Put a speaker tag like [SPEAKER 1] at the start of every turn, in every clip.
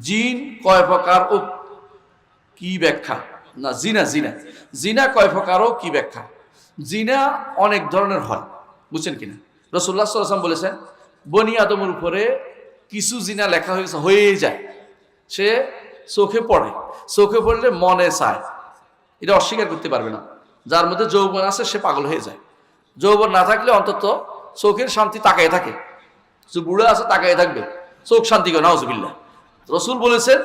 [SPEAKER 1] জিন কয় প্রকার ও কি ব্যাখ্যা? না, জিনা জিনা। জিনা কয় প্রকার ও কি ব্যাখ্যা? জিনা অনেক ধরনের হয়, বুঝছেন কিনা? রসুল্লাহ সাল্লাম বলেছেন, বনি আদমের উপরে কিছু জিনা লেখা হয়েছে হয়ে যায়। সে চোখে পড়ে। চোখে পড়লে মনে চায়। এটা অস্বীকার করতে পারবে না। যার মধ্যে যৌবন আছে, সে পাগল হয়ে যায়। যৌবন না থাকলে অন্তত চোখের শান্তি তাকায় থাকে। যে বুড়ো আছে, তাকায় থাকবে। চোখ শান্তি করে নাউজবিল্লা রসুল বলেছেন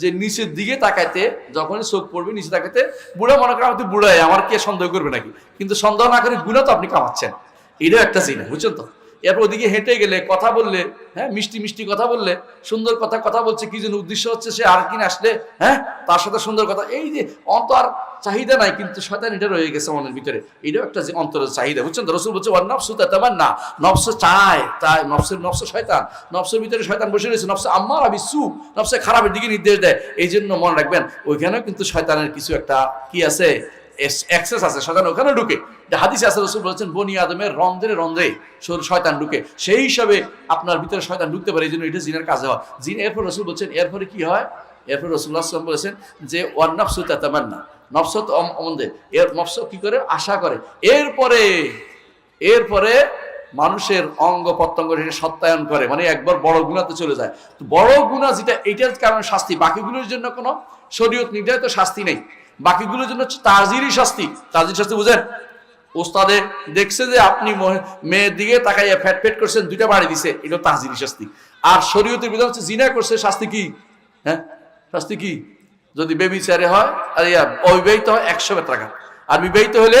[SPEAKER 1] যে নিচের দিকে তাকাইতে, যখনই চোখ পড়বে, নিচে তাকাইতে, বুড়া মনে করেন বুড়াই, আমার কে সন্দেহ করবে নাকি? কিন্তু সন্দেহ না করে গুণা তো আপনি কামাচ্ছেন। এটাও একটা চিনা বুঝছেন তো? এরপর ওদিকে হেঁটে গেলে, কথা বললে হ্যাঁ মিষ্টি মিষ্টি কথা বললে, সুন্দর কথা কথা বলছে, কি যেন উদ্দেশ্য হচ্ছে সে আর কিনে আসলে হ্যাঁ তার সাথে সুন্দর কথা। এই যে অন্তর চাহিদা নাই, কিন্তু শয়তান এটা রয়ে গেছে মনের ভিতরে। এটাও একটা যে অন্তরের চাহিদা, বুঝছেন রসুল বলছে, ওয়ান নফসু তেমন না নফস চায়, তাই নফসের, নফস শয়তান। নফসের ভিতরে শয়তান বসে রয়েছে, নফসে আম্মার আবি সু, নফসে খারাপের দিকে নির্দেশ দেয়। এই জন্য মনে রাখবেন, ওইখানেও কিন্তু শয়তানের কিছু একটা কি আছে? আছে, শয়তান ওখানে ঢুকে। রসুল বনি আদমের রন্ধ্রে রন্ধ্রে শয়তান ঢুকে। সেই হিসাবে আপনার ভিতরে শয়তান ঢুকতে পারে, এই জন্য এটা জিনের হয়। জিন, এরপর রসুল বলছেন, এরপরে কি হয়? এরপর রসুল্লাহ আসলাম বলেছেন যে, ওয়ান নফসু এর নফস কি করে? আশা করে। এরপরে এরপরে মানুষের অঙ্গ প্রত্যঙ্গ সত্যায়ন করে মানে একবার বড় গুণাতে চলে যায়। বড় গুণা যেটা এইটার কারণে শাস্তি। বাকিগুলোর জন্য কোনো শরীয়ত নির্ধারিত শাস্তি নেই। বাকিগুলোর জন্য হচ্ছে তাজিরই শাস্তি। তাজির শাস্তি বুঝেন? ওস্তাদে দেখছে যে আপনি মেয়ের দিকে তাকাইয়া ফ্যাট ফ্যাট করছেন, দুইটা বাড়ি দিছে এটা তাজিরি শাস্তি। আর শরীয়তের বিধান হচ্ছে জিনা করছে, শাস্তি কি? হ্যাঁ? শাস্তি কি? যদি বেবি বেবিচারে হয়, আর ইয়া অবিবাহিত হয়, একশো টাকা আর বিবাহিত হলে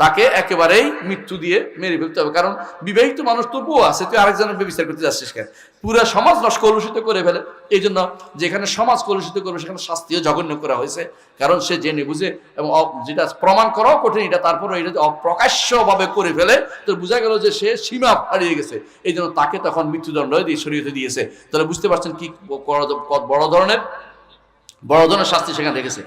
[SPEAKER 1] তাকে একেবারেই মৃত্যু দিয়ে মেরে ফেলতে হবে। কারণ বিবাহিত মানুষ তবুও আছে, তুই আরেকজনের বিচার করতে যাচ্ছিস কেন? পুরা সমাজ নষ্ট কলুষিত করে ফেলে। এই জন্য যেখানে সমাজ কলুষিত করবে, সেখানে শাস্তিও জঘন্য করা হয়েছে। কারণ সে জেনে বুঝে এবং যেটা প্রমাণ করাও কঠিন, এটা তারপরে এটা অপ্রকাশ্যভাবে করে ফেলে, তো বোঝা গেল যে সে সীমা হারিয়ে গেছে। এই জন্য তাকে তখন মৃত্যুদণ্ড দিয়ে শরীয়তে দিয়েছে। তাহলে বুঝতে পারছেন কি বড় ধরনের বড় ধরনের শাস্তি সেখানে রেখেছে